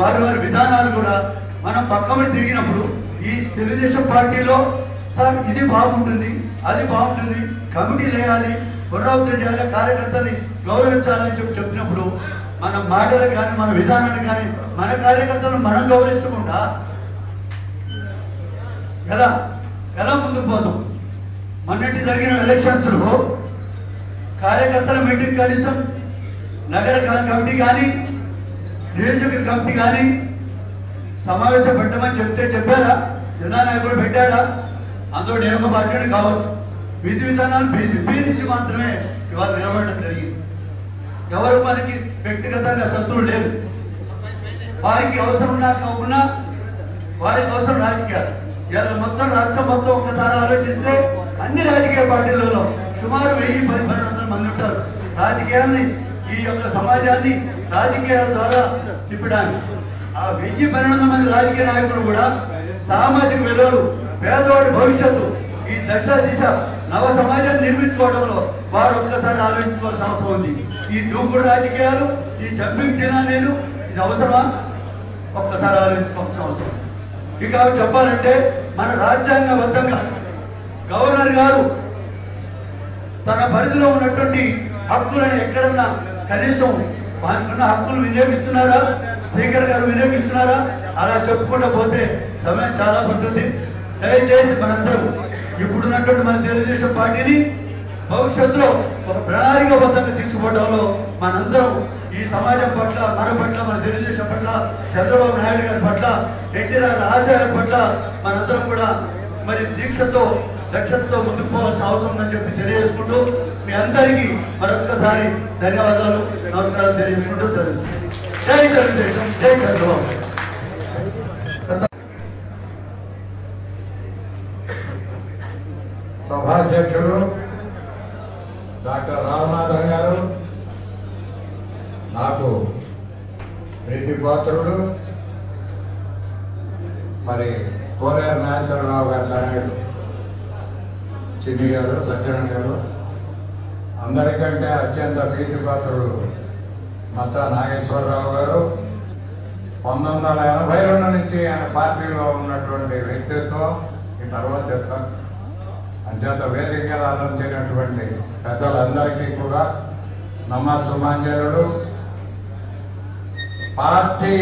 వారి వారి విధానాలు కూడా మనం పక్కమని తిరిగినప్పుడు ఈ తెలుగుదేశం పార్టీలో సార్ ఇది బాగుంటుంది అది బాగుంటుంది కమిటీ లేయాలి పునరావృతం చేయాలి కార్యకర్తని గౌరవించాలని చెప్పి చెప్పినప్పుడు మన మాటలు కానీ మన విధానాన్ని కానీ మన కార్యకర్తలను మనం గౌరవించకుండా ఎలా ఎలా ముందుకు పోతాం? మొన్నటి జరిగిన ఎలక్షన్స్లో కార్యకర్తల మీటింగ్ కనీసం నగర కమిటీ కానీ నియోజక కమిటీ కానీ సమావేశం పెట్టమని చెప్తే చెప్పారా? జిల్లా నాయకుడు పెట్టాడా? అందులో నేను ఒక బాధ్యుడు కావచ్చు. విధి విధానాలు విభేదించి మాత్రమే ఇవాళ నిలబడడం జరిగింది. ఎవరు మనకి వ్యక్తిగతంగా శత్రువులు లేరు. వారికి అవసరం ఉన్నా కాకుండా వారికి అవసరం రాజకీయాలు. ఇవాళ మొత్తం రాష్ట్రం మొత్తం ఒక్కసారి ఆలోచిస్తే అన్ని రాజకీయ పార్టీలలో సుమారు వెయ్యి పది పన్నెండు వందల మంది ఉంటారు. రాజకీయాల్ని ఈ యొక్క సమాజాన్ని రాజకీయాల ద్వారా తిప్పడానికి. ఆ వెయ్యి పన్నెండు మంది రాజకీయ నాయకులు కూడా సామాజిక విలువలు పేదవాడి భవిష్యత్తు ఈ దశ దిశ నవ సమాజాన్ని నిర్మించుకోవడంలో వారు ఒక్కసారి ఆలోచించుకోవాల్సిన అవసరం ఉంది. ఈ దూకుడు రాజకీయాలు ఈ జంపింగ్ నేను ఇది అవసరమా? ఒక్కసారి ఆలోచించుకోవాల్సిన అవసరం ఇక చెప్పాలంటే మన రాజ్యాంగబద్ధంగా గవర్నర్ గారు తన పరిధిలో ఉన్నటువంటి హక్కులను ఎక్కడన్నా కనీసం వారికున్న హక్కులు వినియోగిస్తున్నారా? స్పీకర్ గారు వినియోగిస్తున్నారా? అలా చెప్పుకుంటూ పోతే సమయం చాలా పడుతుంది. దయచేసి మనందరం ఇప్పుడున్నటువంటి మన తెలుగుదేశం పార్టీని భవిష్యత్తులో ఒక ప్రణాళికబద్ధంగా తీసుకుపోవడంలో మనందరం ఈ సమాజం పట్ల మన పట్ల మన తెలుగుదేశం పట్ల చంద్రబాబు నాయుడు గారి పట్ల ఎన్టీఆర్ ఆశయాల పట్ల మనందరం కూడా మరి దీక్షతో లక్ష్యంతో ముందుకు పోవాల్సిన అవసరం ఉందని చెప్పి తెలియజేసుకుంటూ మీ అందరికీ మరొక్కసారి ధన్యవాదాలు నమస్కారాలు తెలియజేసుకుంటూ సరే జై తెలుగుదేశం జై చంద్రబాబు సభాధ్యక్షుడు డాక్టర్ రామనాథన్ గారు నాకు ప్రీతి పాత్రుడు మరి కోనేరు నాగేశ్వరరావు గారు నాయుడు చిన్ని గారు సత్యనారాయణ గారు. అందరికంటే అత్యంత ప్రీతిపాత్రుడు మచ్చ నాగేశ్వరరావు గారు. పంతొమ్మిది వందల ఎనభై రెండు నుంచి ఆయన పార్టీలో ఉన్నటువంటి వ్యక్తిత్వం ఈ తర్వాత చెప్తాను అంచేత వేదిక మీద అందించినటువంటి పెద్దలందరికీ కూడా నమస్సుమాంజనుడు పార్టీ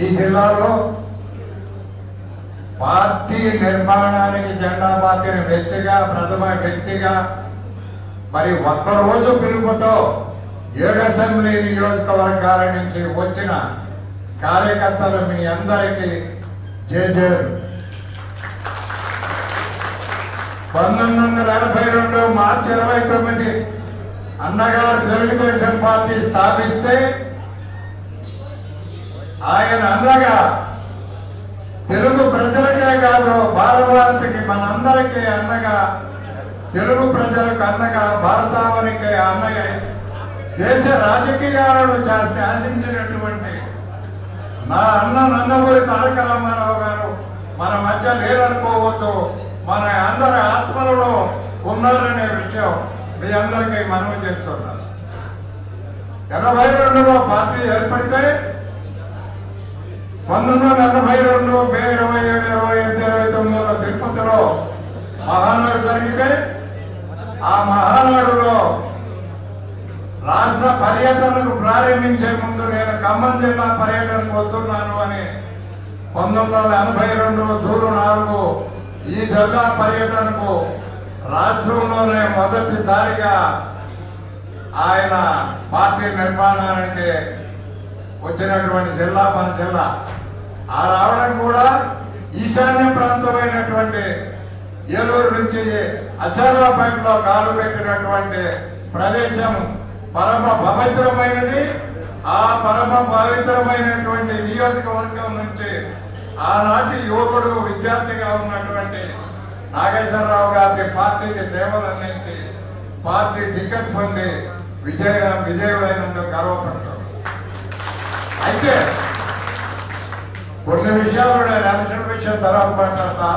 ఈ జిల్లాలో పార్టీ నిర్మాణానికి జెండా పాతిన వ్యక్తిగా ప్రథమ వ్యక్తిగా మరి ఒక్కరోజు పిలుపుతో ఏడు అసెంబ్లీ నియోజకవర్గాల నుంచి వచ్చిన కార్యకర్తలు మీ అందరికీ జేజేరు పంతొమ్మిది వందల ఎనభై రెండు మార్చి ఇరవై తొమ్మిది అన్నగారు తెలుగుదేశం పార్టీ స్థాపిస్తే ఆయన అన్నగా తెలుగు ప్రజలకే కాదు భారతకి మనందరికీ అన్నగా తెలుగు ప్రజలకు అన్నగా భారతావనికి అన్నయ్య దేశ రాజకీయాలను చా- శాసించినటువంటి నా అన్న నందమూరి తారక రామారావు గారు మన మధ్య లేరనుకోవద్దు మన అందరి ఆత్మలలో ఉన్నారనే విషయం మీ అందరికీ మనవి చేస్తున్నాను. ఎనభై రెండులో పార్టీ ఏర్పడితే పంతొమ్మిది వందల ఎనభై రెండు మే ఇరవై ఏడు ఇరవై ఎనిమిది ఇరవై తొమ్మిదిలో తిరుపతిలో మహానాడు జరిగితే ఆ మహానాడులో రాష్ట్ర పర్యటనకు ప్రారంభించే ముందు నేను ఖమ్మం జిల్లా పర్యటనకు వస్తున్నాను అని పంతొమ్మిది వందల ఎనభై రెండు జూన్ నాలుగు ఈ జిల్లా పర్యటనకు రాష్ట్రంలోనే మొదటిసారిగా ఆయన పార్టీ నిర్మాణానికి వచ్చినటువంటి జిల్లా మన జిల్లా. ఆ రావడం కూడా ఈశాన్య ప్రాంతమైనటువంటి ఏలూరు నుంచి అచారాపేటలో కాలు పెట్టినటువంటి ప్రదేశం పరమ పవిత్రమైనది. ఆ పరమ పవిత్రమైనటువంటి నియోజకవర్గం నుంచి ఆనాటి యువకుడు విద్యార్థిగా ఉన్నటువంటి నాగేశ్వరరావు గారికి పార్టీకి సేవలు అందించి పార్టీ టికెట్ పొంది విజయ విజయుడైనందుకు గర్వపడతాం. అయితే కొన్ని విషయాలు నేను ఎలక్షన్ విషయం తర్వాత మాట్లాడతా.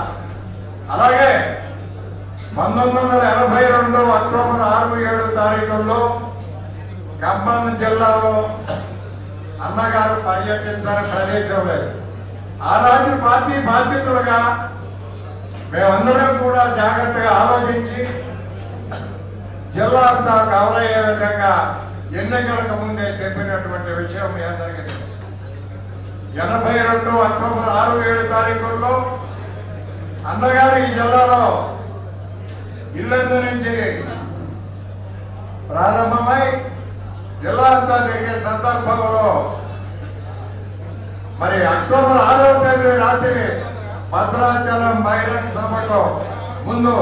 అలాగే పంతొమ్మిది వందల ఎనభై రెండు అక్టోబర్ ఆరు ఏడు తారీఖుల్లో ఖమ్మం జిల్లాలో అన్నగారు పర్యటించని ప్రదేశం లేదు. ఆనాటి పార్టీ బాధ్యతలుగా మేమందరం కూడా జాగ్రత్తగా ఆలోచించి జిల్లా అంతా కవర్ అయ్యే విధంగా ఎన్నికలకు ముందే చెప్పినటువంటి విషయం మీ అందరికీ ఎనభై రెండు అక్టోబర్ ఆరు ఏడు తారీఖుల్లో అన్నగారు ఈ జిల్లాలో ఇల్లందు నుంచి ప్రారంభమై జిల్లా అంతా జరిగే సందర్భంలో మరి అక్టోబర్ ఆరవ తేదీ రాత్రి భద్రాచలం బహిరంగ సభకు ముందు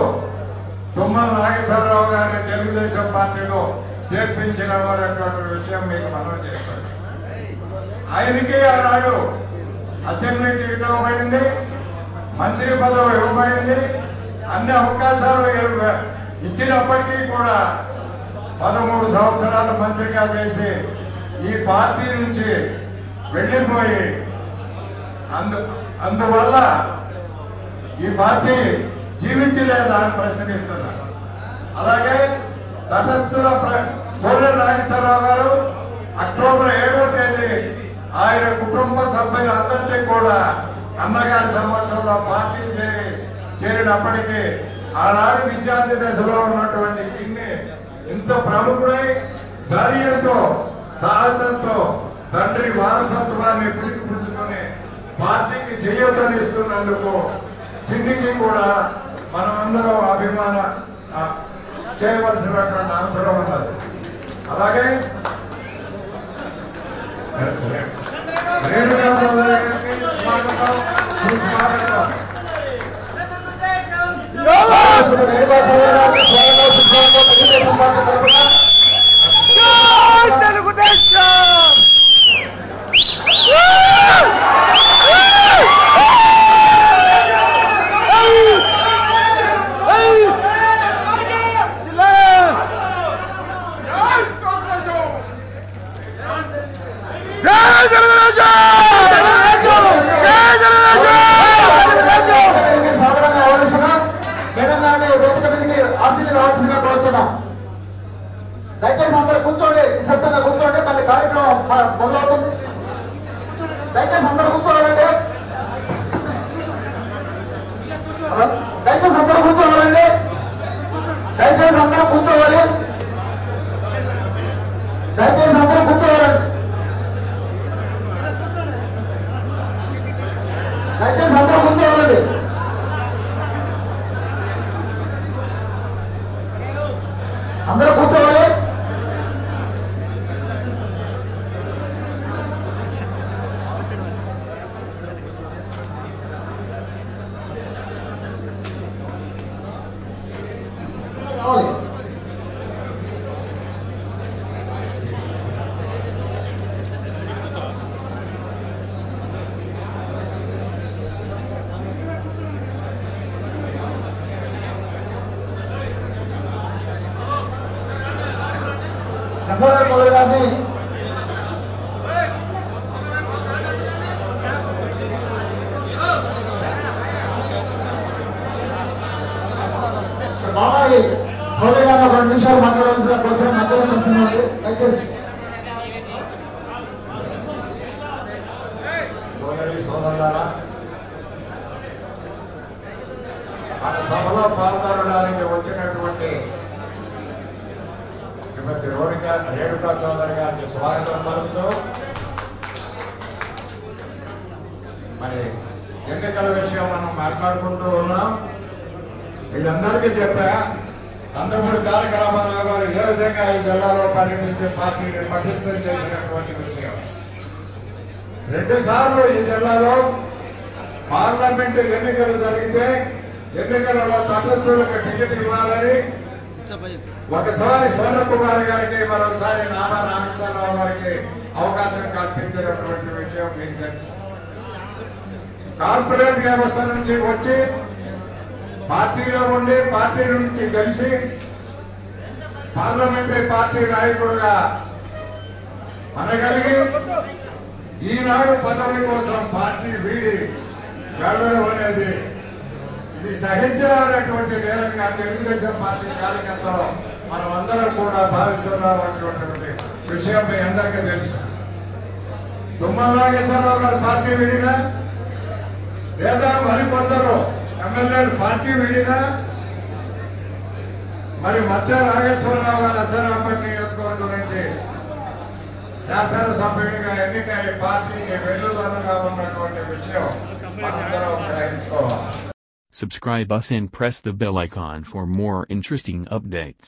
తుమ్మల నాగేశ్వరరావు గారిని తెలుగుదేశం పార్టీలో చేర్పించినటువంటి విషయం మీకు మనం చేస్తాం ఆయనకి ఆనాడు అసెంబ్లీ టికెట్ ఇవ్వబడింది. మంత్రి పదవి ఇవ్వబడింది. అన్ని అవకాశాలు ఇచ్చినప్పటికీ కూడా పదమూడు సంవత్సరాలు మంత్రిగా చేసి ఈ పార్టీ నుంచి వెళ్ళిపోయి అందు అందువల్ల ఈ పార్టీ జీవించలేదా అని ప్రశ్నిస్తున్నారు అలాగే తటస్థుల కోళ్ళ నాగేశ్వరరావు గారు అక్టోబర్ ఏడు ఆయన కుటుంబ సభ్యులందరినీ కూడా అన్నగారి సమక్షంలో పార్టీ చేరి చేరినప్పటికీ ఆనాడు విద్యార్థి దశలో ఉన్నటువంటి చిన్ని ఇంత ప్రముఖుడై ధైర్యంతో సాహసంతో తండ్రి వారసత్వాన్ని పుచ్చుకొని పార్టీకి చేయటనిస్తున్నందుకు చిన్నికి కూడా మనమందరం అభిమాన చేయవలసినటువంటి అవసరం ఉన్నది. అలాగే రేణుకా చౌదరి గారికి స్వాగతం సుస్వాగతం సాధారణంగా ఆహ్వానిస్తున్నాం మేడం గారిని వేదిక మీదకి ఆశీర్వాదం రావాల్సిందిగా కోరుచున్నాం దయచేసి అందరూ కూర్చోండి నిశ్శబ్దంగా కూర్చోండి మళ్ళీ కార్యక్రమం మొదలవుతుంది. దయచేసి అందరూ కూర్చోవాలండి. దయచేసి అందరూ కూర్చోవాలండి. దయచేసి అందరూ కూర్చోవాలి. దయచేసి అందరూ కూర్చోవాలండి దయచేసి అందరూ కూర్చోవాలండి. రావాలి గంగారావు చౌదరి గారిని బాబాయి సోదరి గారు ఒక రెండు నిమిషాలు మాట్లాడవలసిన కోసం మధ్యలో ప్రశ్న ఉంది దయచేసి. సోదరి సోదరులారా మన సభలో పాల్గొనడానికి వచ్చినటువంటి శ్రీమతి రోడిక రేణుకా చౌదరి గారికి స్వాగతం పలుకుతూ మరి ఎన్నికల విషయం మనం మాట్లాడుకుంటూ ఉన్నాం. వీళ్ళందరికీ చెప్పా నందమూరి తారక రామారావు గారు ఏ విధంగా ఈ జిల్లాలో పర్యటించే పార్టీని పటిష్టం చేసినటువంటి విషయం? రెండు సార్లు ఈ జిల్లాలో పార్లమెంటు ఎన్నికలు జరిగితే ఎన్నికలలో తటస్థులకు టికెట్ ఇవ్వాలని ఒకసారి సోన కుమార్ గారికి మరొకసారి నామా రామచంద్రరావు గారికి అవకాశం కల్పించినటువంటి విషయం మీకు తెలుసు. కార్పొరేట్ వ్యవస్థ నుంచి వచ్చి పార్టీలో ఉండి పార్టీ నుంచి కలిసి పార్లమెంటరీ పార్టీ నాయకుడుగా అనగలిగి ఈనాడు పదవి కోసం పార్టీ వీడి వెళ్ళడం అనేది ఇది సహించాలనేటువంటి నేరంగా తెలుగుదేశం పార్టీ కార్యకర్తలు మనం అందరం కూడా భావిస్తున్నాం అనేటువంటి విషయం మీ అందరికీ తెలుసు. తుమ్మల నాగేశ్వరరావు గారి పార్టీ విడిగా లేదా మరికొందరు ఎమ్మెల్యేలు పార్టీ విడిగా మరి మచ్చ నాగేశ్వరరావు గారు అసరాంపేట నియోజకవర్గం నుంచి శాసనసభ్యుడిగా ఎన్నికై పార్టీకి వెల్లుదన్నుగా ఉన్నటువంటి విషయం మనందరం గ్రహించుకోవాలి Subscribe us and press the bell icon for more interesting updates.